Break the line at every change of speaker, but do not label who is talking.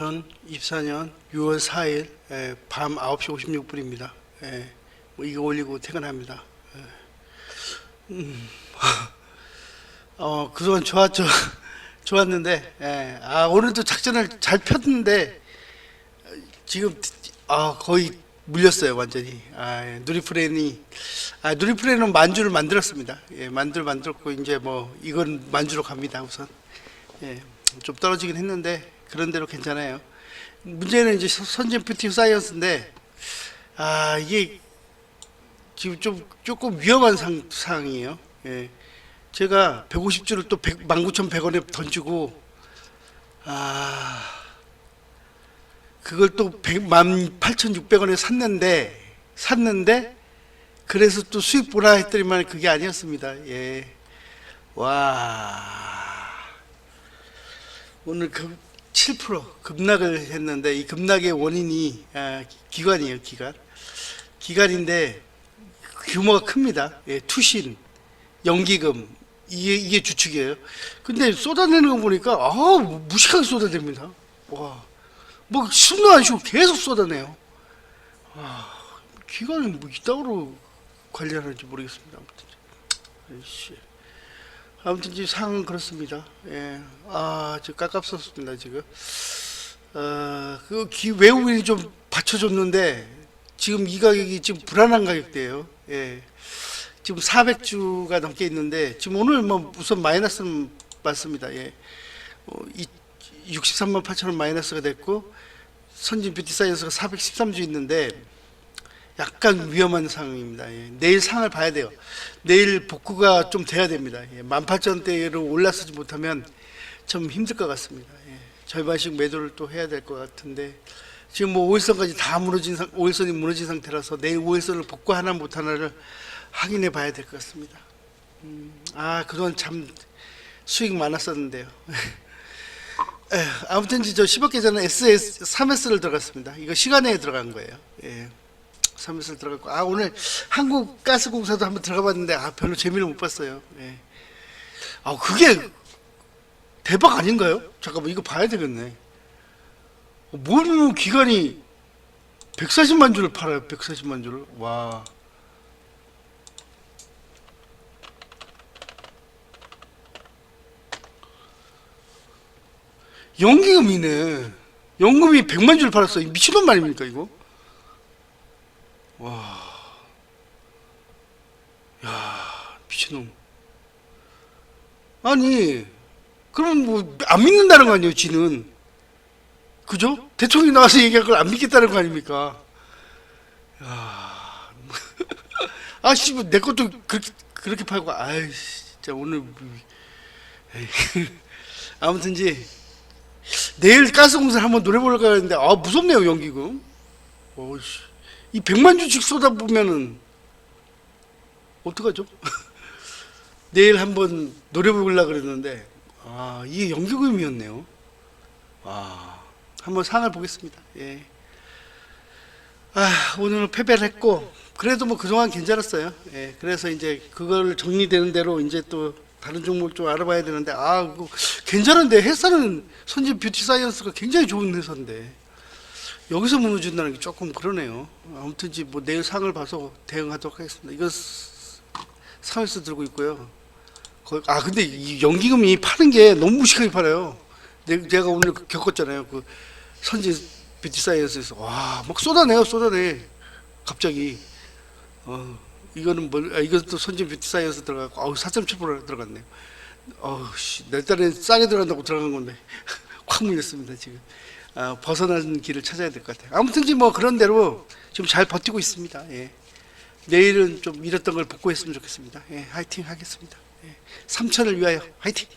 2024년 6월 4일 에, 밤 9시 56분입니다. 뭐 이거 올리고 퇴근합니다. 에. 음, 어, 그동안 좋았죠. 좋았는데, 예, 아, 오늘도 작전을 잘 폈는데, 어, 지금, 아, 거의 물렸어요, 완전히. 아, 예, 누리프레인이, 아, 누리프레인은 만주를 만들었습니다. 예, 만주를 만들었고, 이제 뭐, 이건 만주로 갑니다, 우선. 예, 좀 떨어지긴 했는데 그런 대로 괜찮아요. 문제는 이제 선- 선진 뷰티 사이언스인데 아 이게 지금 좀 조금 위험한 상, 상황이에요. 예. 제가 150주를 또 100, 19,100원에 던지고 아 그걸 또 100, 18,600원에 샀는데 샀는데 그래서 또 수익 보라 했더니만 그게 아니었습니다. 예. 와. 오늘 급 7% 급락을 했는데 이 급락의 원인이 아, 기관이에요 기관. 기관인데 규모가 큽니다. 예, 투신 연기금 이게, 이게 주축이에요. 근데 쏟아내는 거 보니까 아 무식하게 쏟아냅니다. 와 뭐 숨도 안 쉬고 계속 쏟아내요. 아 기관이 뭐 이따구로 관리하는지 모르겠습니다. 아무튼. 아이씨 아무튼 지금 상황은 그렇습니다. 예. 아, 저 깝깝었습니다, 지금. 어, 그 기, 외국인이 좀 받쳐줬는데, 지금 이 가격이 지금 불안한 가격대예요 예. 지금 400주가 넘게 있는데, 지금 오늘 뭐 우선 마이너스는 맞습니다. 예. 어, 이, 63만 8천 원 마이너스가 됐고, 선진 뷰티 사이언스가 413주 있는데, 약간 위험한 상황입니다. 예. 내일 상을 봐야 돼요. 내일 복구가 좀 돼야 됩니다. 예. 18,000대로 올라서지 못하면 좀 힘들 것 같습니다. 예. 절반씩 매도를 또 해야 될 것 같은데 지금 뭐 5일선까지 다 무너진 상, 5일선이 무너진 상태라서 내일 5일선을 복구 하나 못 하나를 확인해 봐야 될 것 같습니다. 음, 아 그동안 참 수익 많았었는데요. 에, 아무튼 저 10억 계좌는 SS 3S를 들어갔습니다. 이거 시간에 들어간 거예요. 예. 3S를 들어갔고 아 오늘 한국가스공사도 한번 들어가 봤는데 아 별로 재미를 못 봤어요. 예. 아 그게 대박 아닌가요? 잠깐만 이거 봐야 되겠네. 어, 뭔 기간이 140만 주를 팔아요. 140만 주를 와. 연기금이네. 연금이 100만 주를 팔았어. 이 미친놈 말입니까 이거? 와. 야, 미친놈. 아니, 그럼 뭐, 안 믿는다는 거 아니에요, 지는. 그죠? 대통령이 나와서 얘기할 걸 안 믿겠다는 거 아닙니까? 야. 아, 씨, 뭐, 내 것도 그렇게, 그렇게 팔고, 아이, 진짜 오늘. 뭐. 아무튼지, 내일 가스공사를 한번 노려볼까 했는데, 아, 무섭네요, 연기금. 어이씨. 이 100만 주씩 쏟아보면은 어떡하죠? 내일 한번 노려보려고 그랬는데 아 이게 연기금이었네요. 아 한번 상을 보겠습니다. 예. 아 오늘은 패배를 했고 그래도 뭐 그동안 괜찮았어요. 예. 그래서 이제 그걸 정리되는 대로 이제 또 다른 종목 좀 알아봐야 되는데 아 그거 괜찮은데 회사는 선진 뷰티 사이언스가 굉장히 좋은 회사인데 여기서 무너진다는 게 조금 그러네요. 아무튼지 뭐 내일 상을 봐서 대응하도록 하겠습니다. 이거 상에서 들고 있고요. 거의- 아 근데 이 연기금이 파는 게 너무 무식하게 팔아요. 내- 제가 오늘 겪었잖아요. 그 선진 뷰티 사이언스에서 와 막 쏟아내요, 쏟아내. 갑자기 어 이거는 뭐 아, 이것도 선진 뷰티 사이언스 들어가고 아우 4.7% 들어갔네요. 어우 씨 내 딸에 싸게 들어간다고 들어간 건데 확 물렸습니다 지금. 아, 벗어나는 길을 찾아야 될 것 같아요. 아무튼지 뭐 그런 대로 지금 잘 버티고 있습니다. 예. 내일은 좀 잃었던 걸 복구했으면 좋겠습니다. 예, 화이팅 하겠습니다. 예. 삼천을 위하여 화이팅!